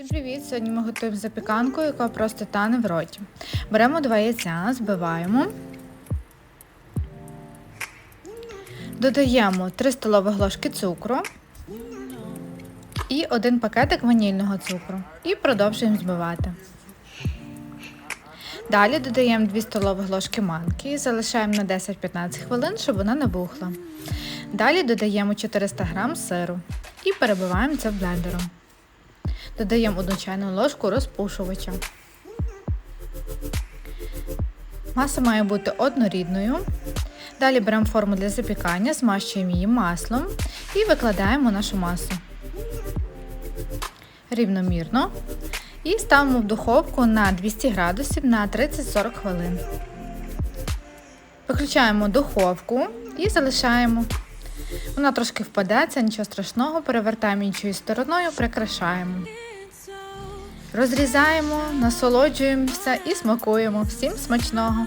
Всім привіт! Сьогодні ми готуємо запіканку, яка просто тане в роті. Беремо два яйця, збиваємо. Додаємо 3 столові ложки цукру і один пакетик ванільного цукру. І продовжуємо збивати. Далі додаємо 2 столові ложки манки і залишаємо на 10-15 хвилин, щоб вона набухла. Далі додаємо 400 г сиру і перебиваємо це блендером. Додаємо одну чайну ложку розпушувача. Маса має бути однорідною. Далі беремо форму для запікання, змащуємо її маслом і викладаємо нашу масу рівномірно. І ставимо в духовку на 200 градусів на 30-40 хвилин. Виключаємо духовку і залишаємо. Вона трошки впаде, це нічого страшного, перевертаємо іншою стороною, прикрашаємо. Розрізаємо, насолоджуємося і смакуємо. Всім смачного!